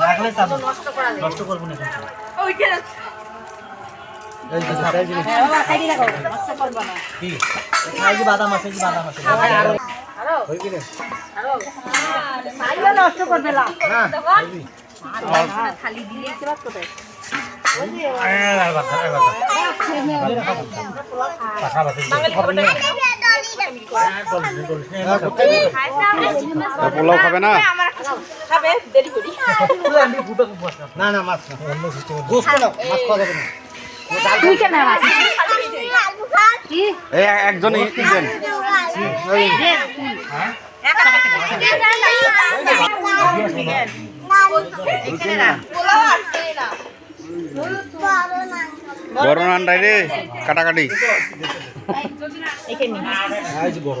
রাখলে চাবো। নষ্ট করব না বাদাম আছে বাদাম আছে। করবে না। খালি দিলে কোথায় পোলাও খাবে না? খাবে দেরি করি। না না মাছ না। অন্য সিস্টেম গোস্ত না মাছ খাওয়া যাবে না। তুই কেন মাছ এই একজন দেন। বড় নান্ডাই রে কাটাকাটি। বড়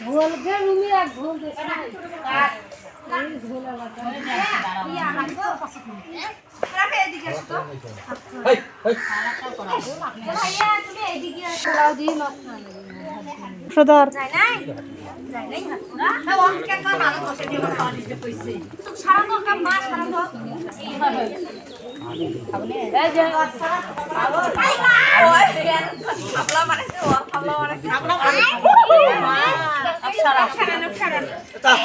আসো তো এই এই সদর। সারা তো কাম মা সারা তো খাবলা মানে ও খাবলা মানে খাবলা মানে সারা সারা সারা তা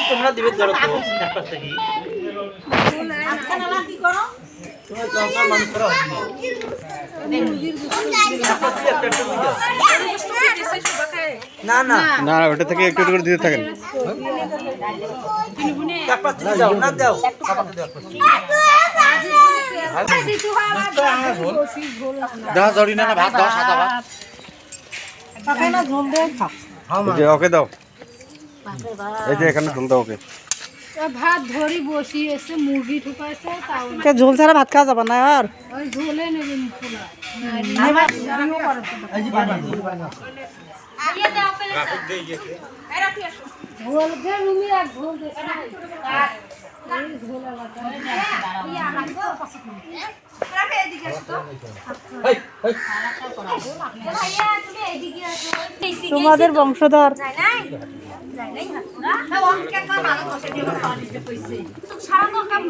তোমরা দিবে ধরো তো। কি না না। ওটা থেকে একটু একটু করে দিতে থাকেন। না দাও খাবার দাও দাও জড়ি না ভাত দাও সাদা ভাত ওকে দাও। এই যে এখানে ঝোল ওকে। ভাত ধরি বসিয়েছে মুরগি ঠুকাইছে তাও ঝোল ছাড়া ভাত খাওয়া যাবে না আর? ওই ঝোলে নেবেন পুরা রুমি আর তোমাদের বংশধর। সারা কাম